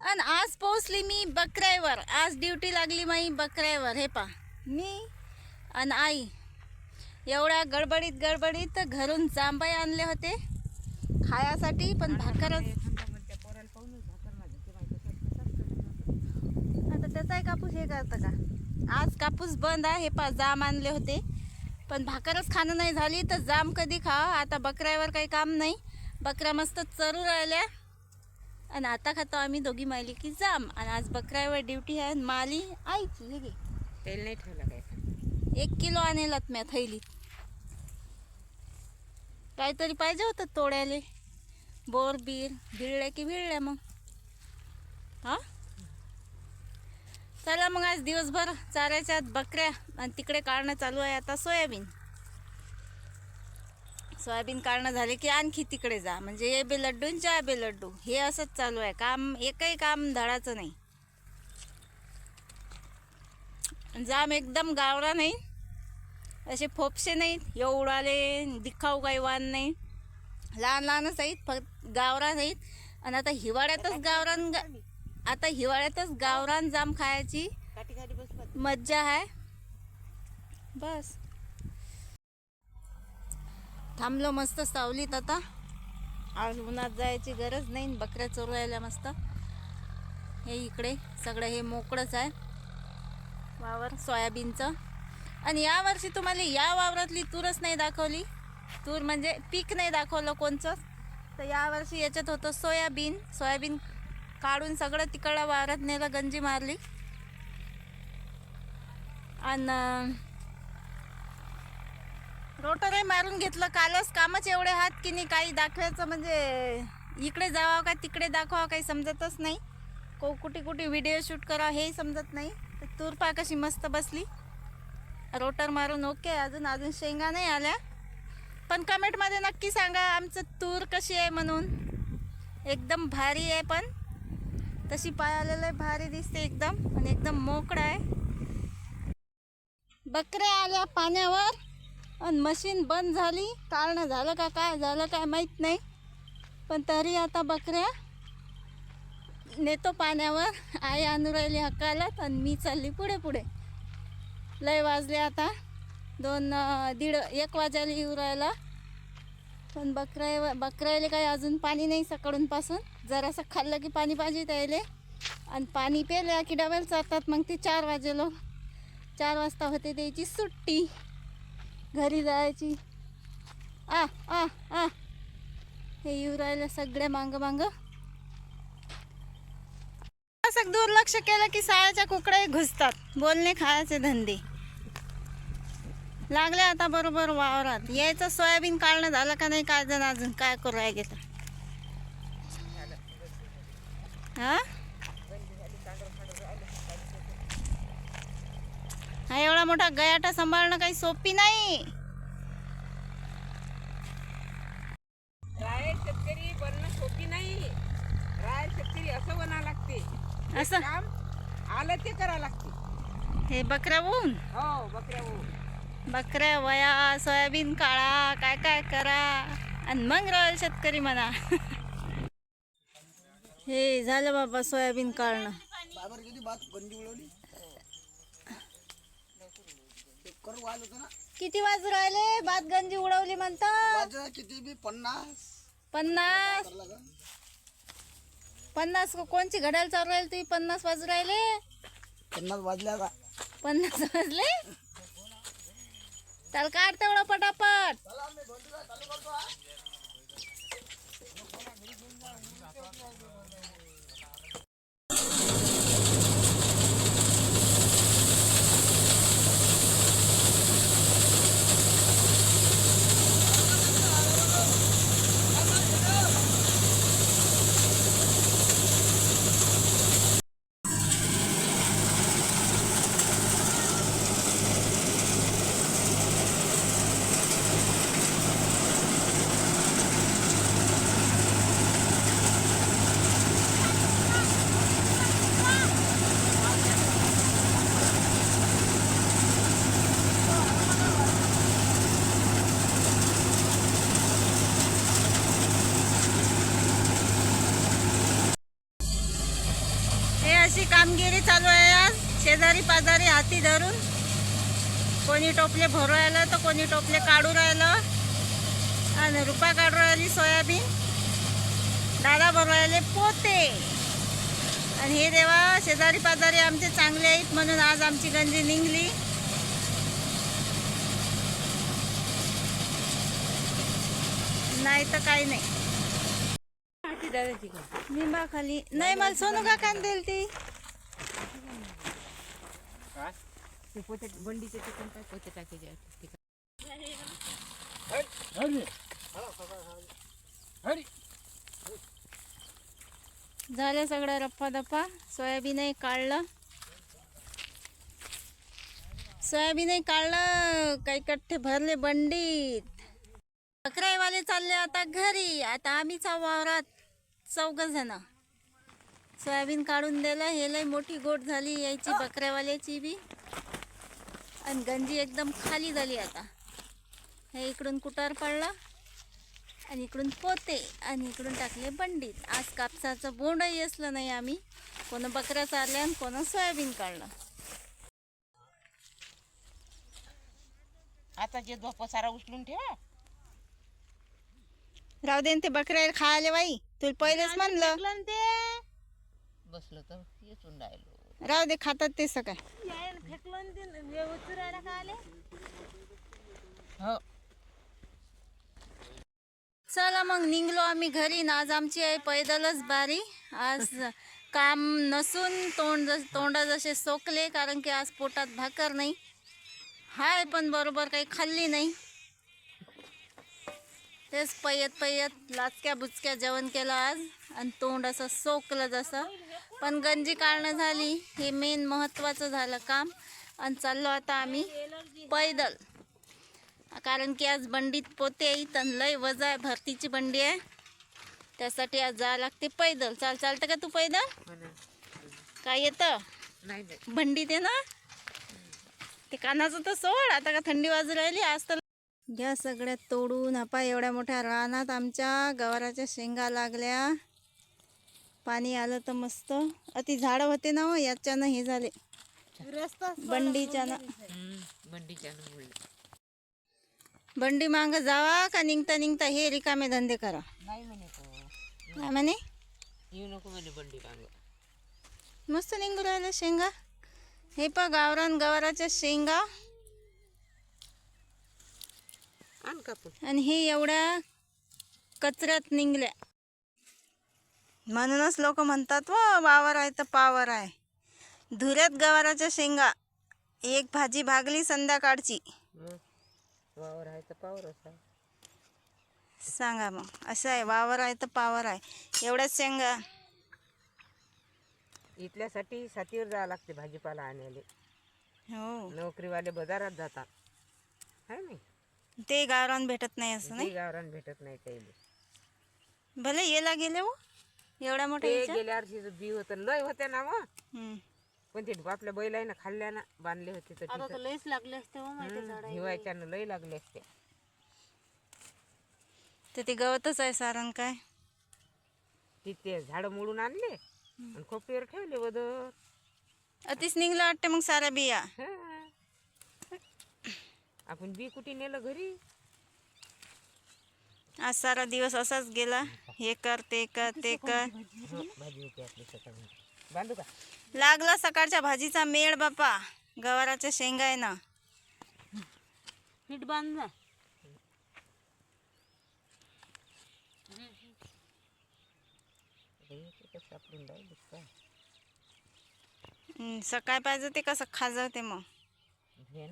आणि आज पोहोचली मी बकऱ्यावर. आज ड्युटी लागली माई बकऱ्यावर. हे पा. मी आणि आई एवढ्या गडबडीत गडबडीत घरून जांभई आणले होते खायासाठी पण भाकरच आता त्याचाही कापूस हे करतं का? आज कापूस बंद आहे. हे पा जाम आणले होते. पण भाकरच खाणं नाही झाली तर जाम कधी खा आता बकऱ्यावर काही काम नाही. बकऱ्या मस्त चरू राहिल्या. आणि आता खातो आम्ही दोघी मायली की जाम. आणि आज बकऱ्यावर ड्युटी आहे आणि माली आईची हे घे. तेल नाही ठेवलं काय? एक किलो आणेलात म्या थैली. काहीतरी पाहिजे होतं तोड्याले. बोर बीर भिळले की भिळले मग. हा? चला मग आज दिवसभर चारायच्या आत बकऱ्या आणि तिकडे काढणं चालू आहे आता सोयाबीन. सोयाबीन काढणं झाले की आणखी तिकडे जा. म्हणजे हे बे लड्डू आणि बे लड्डू. हे असंच चालू आहे. काम एकही काम धडाचं नाही. जाम एकदम गावरा नाही. असे फोपसे नाहीत. एवढाले दिखाऊ काही वाण नाही. लहान लहानच आहेत फक्त गावरान आहेत आणि आता हिवाळ्यातच गावरान गा- आता हिवाळ्यातच गावरान जाम खायची मज्जा आहे. बस. थांबलो मस्त सावलीत आता. आज उन्हात जायची गरज नाही बकऱ्या चोरायला मस्त. हे इकडे सगळं हे मोकळंच आहे. वावर सोयाबीनचं. आणि यावर्षी तुम्हाला या वावरातली तूरच नाही दाखवली. तूर म्हणजे पीक नाही दाखवलं कोणचंच तर यावर्षी याच्यात होतं सोयाबीन. सोयाबीन काढून सगळं तिकडं वावरात नेलं गंजी मारली. आणि रोटरही मारून घेतलं कालच कामच एवढे हात की नाही काही दाखवायचं म्हणजे इकडे जावा का तिकडे दाखवा काही समजतच नाही. को कुठे कुठे व्हिडिओ शूट करा हेही समजत नाही. तर तूरपा कशी मस्त बसली. रोटर मारून ओके अजून अजून शेंगा नाही आल्या. पण कमेंटमध्ये नक्की सांगा आमचं तूर कशी आहे म्हणून. एकदम भारी आहे पण. तशी पाय आलेलं आहे भारी दिसते एकदम. आणि एकदम मोकळं आहे. बकऱ्या आल्या पाण्यावर. आणि मशीन बंद झाली. कारणं झालं का काय झालं काय माहीत नाही. पण तरी आता बकऱ्या नेतो पाण्यावर. आई आणू राहिली हक्कालात आणि मी चालली पुढे पुढे. लय वाजले आता. दोन दीड एक वाजायला येऊ राहिला. पण बकऱ्या बकऱ्याला काही अजून पाणी नाही सकाळूनपासून. जरासं खाल्लं की पाणी पाहिजे त्याले. आणि पाणी पेल्या की डबल चालतात मग ते चार वाजेलो. चार वाजता होते त्याची सुट्टी. घरी जायची. आ आ आ. हे येऊ राहिलं सगळे मांग मांग. असं दुर्लक्ष केलं की साळ्याच्या कुकड्याही घुसतात. बोलणे खायचे धंदे. लागले आता बरोबर वावरात. यायचं सोयाबीन काढणं झालं का नाही काय जण अजून? काय करू आहे तर? हा? हा एवढा मोठा गयाटा सांभाळणं काही सोपी नाही. राय शेतकरी बनणं सोपी नाही. राय शेतकरी असं बना लागते. असं? काम आलं ते करा लागते. हे बकऱ्या होऊन हो बकऱ्या हो बकऱ्या वया सोयाबीन काढा काय काय करा. आणि मग राहील शेतकरी म्हणा. हे झालं बाबा सोयाबीन काढणं बाबर किती भात गंजी उडवली ते करू वाल होतं ना किती वाजू राहिले? भात गंजी उडवली म्हणतात. किती बी? पन्नास. पन्नास. करला का पन्नास कोणची घड्याळ चालू राहील तुम्ही पन्नास वाजू राहिले. पन्नास वाजल्या का पन्नास वाजले. चल काढ तेवढं पटापट. अशी चालू आहे आज. शेजारी पाजारी हाती धरून. कोणी टोपले भरू राहिलं तर कोणी टोपले काढू राहिलं. आणि रुपा काढू राहिली सोयाबीन. दादा भरू राहिले पोते. आणि हे देवा शेजारी पाजारी आमचे चांगले आहेत म्हणून आज आमची गंजी निघली. नाही तर काही नाही. हाती दादाची का? निंबा खाली नाही मला सोनू का कान देईल ती ते पोते बंडीचे चिकन काय? पोते टाकायचे? झालं सगळं रप्पा दप्पा सोयाबीनही काढलं. सोयाबीनही काढलं. काही कट्टे भरले बंडीत. बकराईवाले चालले आता घरी. आता आम्हीच वावरात. चौघ जण सोयाबीन काढून दिलं हे लय मोठी गोट झाली यायची बकऱ्यावाल्याची बी. आणि गंजी एकदम खाली झाली आता. हे इकडून कुटार पडला आणि इकडून पोते आणि इकडून टाकले बंडीत. आज कापसाचं बोंडही असलं नाही आम्ही. कोण बकऱ्या चारल्या आणि कोण सोयाबीन काढलं. आता जे जो पसारा उचलून ठेवा. राहू दे न ते बकऱ्या खायला बाई. तुला पहिलेच म्हणलं. बसलो तर येचून राहिलो. राहू दे खातात ते सकाळ हो चला मग निघलो आम्ही घरी. ना आज आमची आहे पैदलच बारी. आज काम नसून तोंड जस- तोंडा जसे सोकले कारण की आज पोटात भाकर नाही. हाय पण बरोबर काही खाल्ली नाही. तेच पयत पयत लाचक्या बुचक्या जेवण केलं आज. आणि तोंड असं सोकलं जसं. पण गंजी काढणं झाली हे मेन महत्त्वाचं झालं काम. आणि चाललो आता आम्ही पैदल. कारण की आज बंडीत पोते आहेत आणि लय वजा आहे भरतीची बंडी आहे. त्यासाठी आज जावं लागते पैदल. चाल चालतं का तू पैदल? म्हणा काय येतं? बंडीत आहे ना. ते कानाचं तर सोड आता का थंडी वाजू राहिली आज तर घ्या सगळ्यात तोडून आपा एवढ्या मोठ्या रानात आमच्या गवाराच्या शेंगा लागल्या. पाणी आलं तर मस्त. अति झाडं होते ना हो याच्यानं हे झाले. बंडीच्यानं बंडी माग जावा का निघता निघता हे रिकामे धंदे करा. काय म्हणे? येऊ नको म्हणे बंडी मांग. मस्त निघू राहिलं शेंगा. हे पा गावरान गवाराच्या शेंगा. आणि हे एवढ्या कचऱ्यात निघल्या म्हणूनच लोक म्हणतात व वावर आहे तर पावर आहे. धुऱ्यात गवाराच्या शेंगा. एक भाजी भागली संध्याकाळची. वावर आहे तर पावर असा. सांगा मग असं आहे वावर आहे तर पावर आहे. एवढ्याच शेंगा. इथल्यासाठी सातीवर जावं लागते भाजीपाला आणायला. हो. नोकरीवाले बाजारात जातात. है नाही? ते गावरान भेटत नाही असं नाही? गावरान भेटत नाही काही भले येला गेले हो. एवढ्या मोठ्या ते. गेल्या वर्षी बी होतं लय होते ना मग हम्म. पण ते आपल्या बैलानं खाल्ल्या ना बांधले होते तर. लयच लागले असते हो हम्म, हिवाळ्याच्यानं लय लागले असते. तर ते गवतच आहे सारण काय? तिथे झाडं मोडून आणले आणि खोपटीवर ठेवले बदर अतिच निघलं वाटते मग साऱ्या बिया. आपण बी कुठे नेलं घरी? आज सारा दिवस असाच गेला. हे कर ते कर ते कर. भाजी होती आपली सकाळी बांधू का लागला सकाळच्या भाजीचा मेळ बापा. गवाराच्या शेंगा आहे ना. नीट बांधला काय हम्म, सकाळ पाहिजे ते कसं खाजवते मग. हे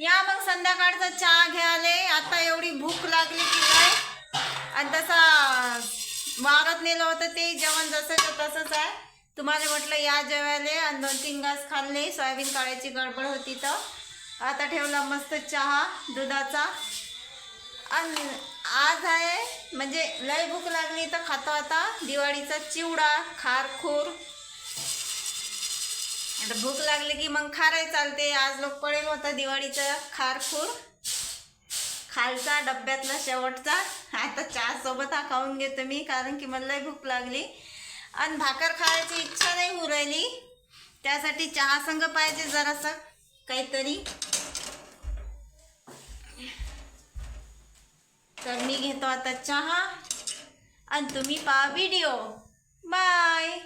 या मग संध्याकाळचा चहा घ्याले. आता एवढी भूक लागली की काय? आणि तसा वागत नेलं होतं ते जेवण जसं तसंच आहे. तुम्हाला म्हटलं या जेवायले आणि दोन तीन घास खाल्ले. सोयाबीन काळ्याची गडबड होती तर. आता ठेवला मस्त चहा दुधाचा. आणि आज आहे म्हणजे लय भूक लागली तर खातो आता. दिवाळीचा चिवडा खारखूर आता भूक लागली की मग खारही चालते. आज लोक पडेल होता दिवाळीचा खारखूर खालचा डब्यातला शेवटचा. आता चहा सोबत हा खाऊन घेतो मी कारण की मलाही भूक लागली. आणि भाकर खायची इच्छा नाही उरायली त्यासाठी चहा संघ पाहिजे जरासं काहीतरी. तर मी घेतो आता चहा. आणि तुम्ही पहा व्हिडिओ बाय